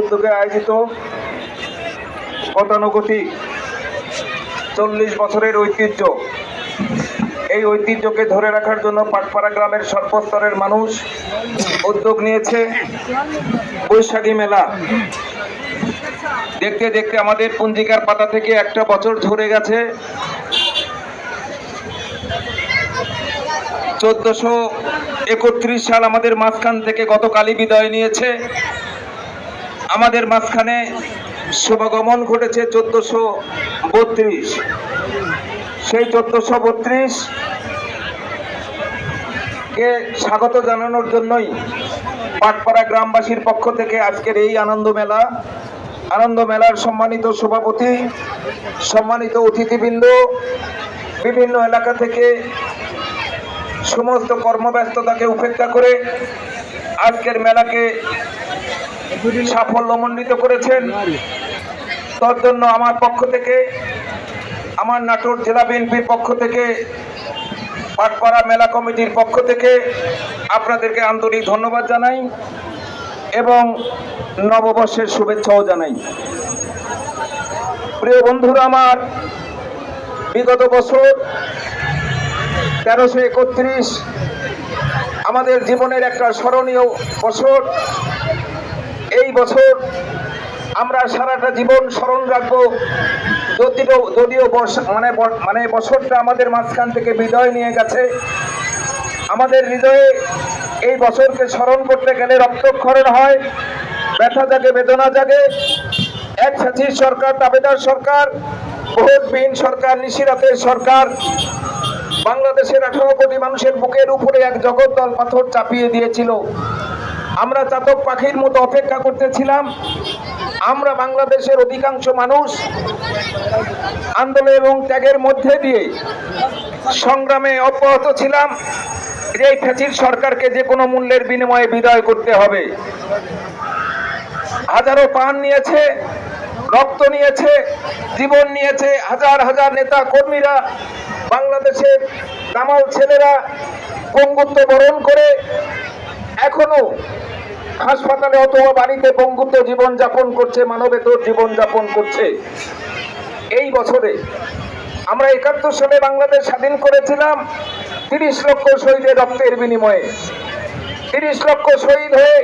উদ্যোগে আয়োজিত গতানুগতিক চল্লিশ বছরের ঐতিহ্য। এই ঐতিহ্যকে ধরে রাখার জন্য পাটপাড়া গ্রামের সর্বস্তরের মানুষ উদ্যোগ নিয়েছে বৈশাখী মেলা। দেখতে দেখতে আমাদের পঞ্জিকার পাতা থেকে একটা বছর ঝরে গেছে। চোদ্দশো একত্রিশ সাল আমাদের মাঝখান থেকে গতকালই বিদায় নিয়েছে। আমাদের মাঝখানে শুভগমন ঘটেছে চোদ্দশো বত্রিশ। সেই চোদ্দশো বত্রিশ কে স্বাগত জানানোর জন্যই পাটপাড়া গ্রামবাসীর পক্ষ থেকে আজকের এই আনন্দ মেলা, আনন্দ মেলার সম্মানিত সভাপতি, সম্মানিত অতিথিবৃন্দ, বিভিন্ন এলাকা থেকে সমস্ত কর্মব্যস্ততাকে উপেক্ষা করে আজকের মেলাকে সাফল্যমণ্ডিত করেছেন। তার জন্য আমার পক্ষ থেকে, আমার নাটোর জেলা বিএনপির পক্ষ থেকে পাটপাড়া মেলা কমিটির পক্ষ থেকে আপনাদেরকে আন্তরিক ধন্যবাদ জানাই এবং নববর্ষের শুভেচ্ছাও জানাই। প্রিয় বন্ধুরা আমার, বিগত বছর তেরোশো একত্রিশ আমাদের জীবনের একটা স্মরণীয় বছর। এই বছর আমরা সারাটা জীবন স্মরণ রাখব। যদিও যদিও মানে মানে বছরটা আমাদের মাঝখান থেকে বিদায় নিয়ে গেছে। আমাদের হৃদয়ে এই বছরকে স্মরণ করতে গেলে রক্তক্ষরণ হয়, ব্যথা জাগে, বেদনা জাগে। এক সাথীর সরকার দাবেদার সরকার, ভোটবিহীন সরকার, নিশিরাতের সরকার। বাংলাদেশের আঠারো কোটি মানুষের বুকের উপরে এক জগদ্দল পাথর চাপিয়ে দিয়েছিল। আমরা চাতক পাখির মতো অপেক্ষা করতেছিলাম। আমরা বাংলাদেশের অধিকাংশ মানুষ আন্দোলন এবং ত্যাগের মধ্যে দিয়ে সংগ্রামে অব্যাহত ছিলাম। যে ফ্যাসির সরকারকে যে কোনো মূল্যের বিনিময়ে বিদায় করতে হবে। হাজারো প্রাণ নিয়েছে, রক্ত নিয়েছে, জীবন নিয়েছে। হাজার হাজার নেতা কর্মীরা, বাংলাদেশের দামাল ছেলেরা পঙ্গুত্ব বরণ করে এখনও হাসপাতালে অথবা বাড়িতে পঙ্গুত্ব জীবনযাপন করছে, মানবেতর জীবনযাপন করছে। এই বছরে আমরা একাত্তর সালে বাংলাদেশ স্বাধীন করেছিলাম, তিরিশ লক্ষ শহীদের রক্তের বিনিময়ে। তিরিশ লক্ষ শহীদ হয়ে